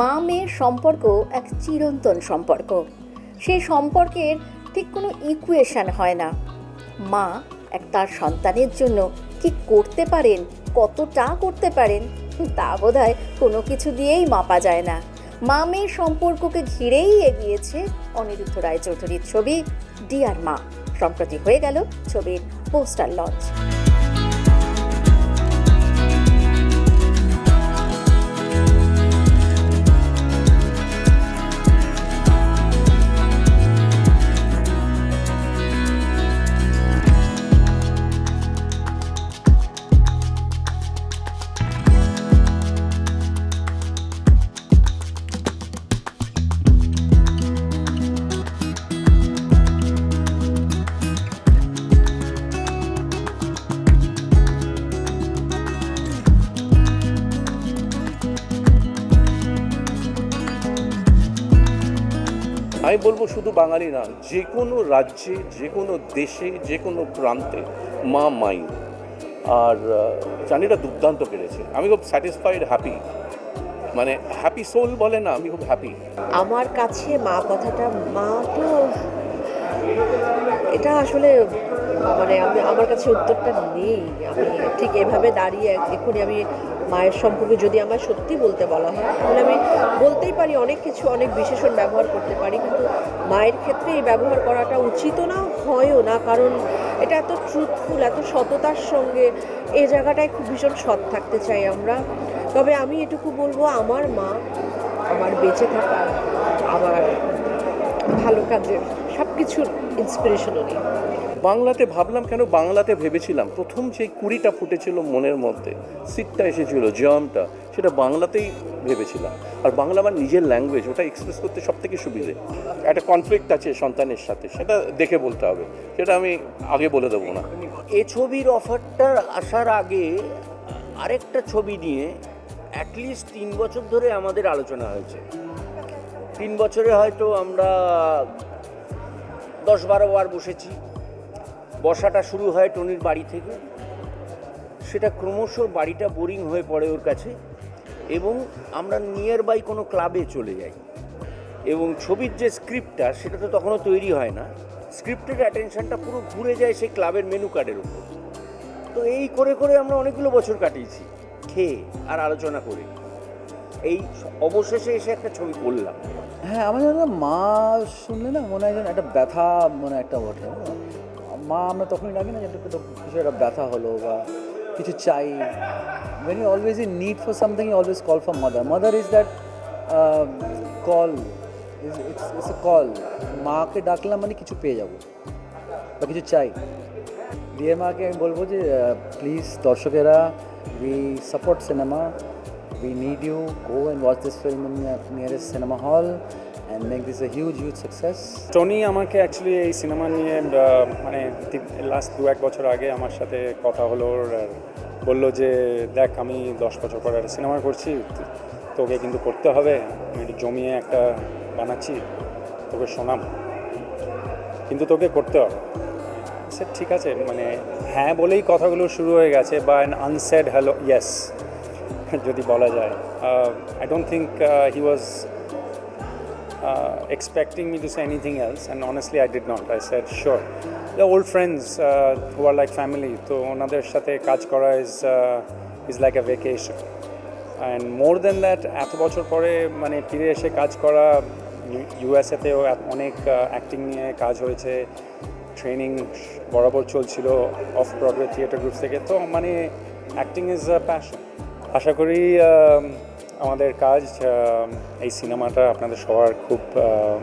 মা মেয়ের সম্পর্ক এক চিরন্তন সম্পর্ক। সেই সম্পর্কের ঠিক কোনো ইকুয়েশন হয় না। মা এক তার সন্তানের জন্য কি করতে পারেন, কতটা করতে পারেন, তা বোধ হয় কোনো কিছু দিয়েই মাপা যায় না। মা মেয়ের সম্পর্ককে ঘিরেই এগিয়েছে অনিরুদ্ধ রায়চৌধুরীর ছবি ডিয়ার মা সম্প্রতি হয়ে গেল ছবির পোস্টার লঞ্চ। আমি বলব শুধু বাঙালি না, যে কোনো রাজ্যে, যে কোনো দেশে, যে কোনো প্রান্তে মা মাই। আর জানিটা দুর্দান্ত পেরেছে। আমি খুব স্যাটিসফাইড হ্যাপি মানে হ্যাপি সোল বলে না, আমি খুব হ্যাপি আমার কাছে মা কথাটা মা তো এটা আসলে মানে আমি, আমার কাছে উত্তরটা নেই। আমি ঠিক এভাবে দাঁড়িয়ে এক্ষুনি আমি মায়ের সম্পর্কে যদি আমার সত্যি বলতে বলা হয়, তাহলে আমি বলতেই পারি অনেক কিছু, অনেক বিশেষণ ব্যবহার করতে পারি। কিন্তু মায়ের ক্ষেত্রে এই ব্যবহার করাটা উচিতও না, হয়ও না। কারণ এটা এত ট্রুথফুল এত সততার সঙ্গে এই জায়গাটায় খুব ভীষণ সৎ থাকতে চাই আমরা। তবে আমি এটুকু বলব, আমার মা আমার বেঁচে থাকা, আমার ভালো কাজের সব কিছুর ইন্সপিরেশন উনি বাংলাতে ভাবলাম কেন বাংলাতে ভেবেছিলাম প্রথম যে কুড়িটা ফুটেছিল মনের মধ্যে সিটটা এসেছিল জামটা সেটা বাংলাতেই ভেবেছিলাম। আর বাংলা আমার নিজের ল্যাঙ্গুয়েজ ওটা এক্সপ্রেস করতে সব থেকে সুবিধে। একটা কনফ্লিক্ট আছে সন্তানের সাথে সেটা দেখে বলতে হবে। সেটা আমি আগে বলে দেবো না। এ ছবির অফারটা আসার আগে আরেকটা ছবি নিয়ে অ্যাটলিস্ট তিন বছর ধরে আমাদের আলোচনা হয়েছে। তিন বছরে হয়তো আমরা দশ বারো বার বসেছি। বসাটা শুরু হয় টনির বাড়ি থেকে। সেটা ক্রমশ বাড়িটা বোরিং হয়ে পড়ে ওর কাছে এবং আমরা নিয়ার বাই কোনো ক্লাবে চলে যাই। এবং ছবির যে স্ক্রিপ্টটা সেটা তো তখনও তৈরি হয় না। স্ক্রিপ্টের অ্যাটেনশনটা পুরো ঘুরে যায় সেই ক্লাবের মেনু কার্ডের উপর। তো এই করে করে আমরা অনেকগুলো বছর কাটিয়েছি, খেয়ে আর আলোচনা করে। এই অবশেষে এসে একটা ছবি করলাম। হ্যাঁ আমার যেন মা শুনলে না মনে হয় যেন একটা ব্যথা মনে একটা ওঠে মা আমরা তখনই লাগি না যে একটা কিছু একটা ব্যথা হলো বা কিছু চাই। When you always in need for something you always call for mother. Mother is that uh, call. Is it's, it's মাকে ডাকলাম মানে কিছু পেয়ে যাব বা কিছু চাই। দিয়ে মাকে আমি বলব যে প্লিজ দর্শকেরা we support cinema we need you. Go and watch this film in your nearest cinema hall and make this a huge huge success. Tony আমাকে অ্যাকচুয়ালি এই সিনেমা নিয়ে মানে লাস্ট দু এক বছর আগে আমার সাথে কথা হলো বলল যে, দেখ, আমি দশ বছর পর একটা সিনেমা করছি, তোকে কিন্তু করতে হবে। আমি একটু জমিয়ে একটা বানাচ্ছি, তোকে শোনাম কিন্তু তোকে করতে হবে। সে ঠিক আছে। মানে হ্যাঁ বলেই কথাগুলো শুরু হয়ে গেছে বা অ্যান আনসেড হ্যালো ইয়েস যদি বলা যায়। I don't think he was expecting me to say anything else and honestly I did not I sir sure the old friends who are like family তো ওনাদের সাথে কাজ করা is is like a vacation and more than that এত বছর পরে মানে ফিরে এসে কাজ করা ইউএসএতেও অনেক uh, অ্যাক্টিং নিয়ে কাজ হয়েছে ট্রেনিং বরাবর চলছিল অফ ব্রডওয়ে থিয়েটার গ্রুপ থেকে। তো মানে অ্যাক্টিং ইজ আ প্যাশন আশা করি আমাদের কাজ এই সিনেমাটা আপনাদের সবার খুব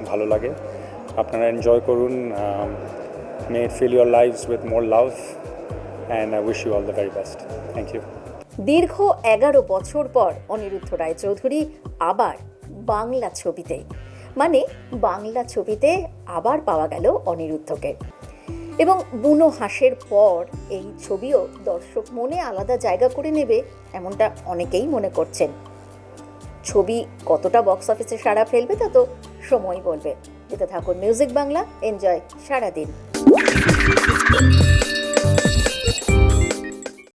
ভালো লাগে। আপনারা এনজয় করুন may fill your lifes with more love and I wish you all the very best thank you দীর্ঘ এগারো বছর পর অনিরুদ্ধ রায়চৌধুরী আবার বাংলা ছবিতে মানে বাংলা ছবিতে আবার পাওয়া গেল অনিরুদ্ধকে। এবং বুনো হাসের পর এই ছবিও দর্শক মনে আলাদা জায়গা করে নেবে এমনটা অনেকেই মনে করছেন। ছবি কতটা বক্স অফিসে সাড়া ফেলবে তা তো সময় বলবে। যেতে থাকুন মিউজিক বাংলা এনজয় সারাদিন।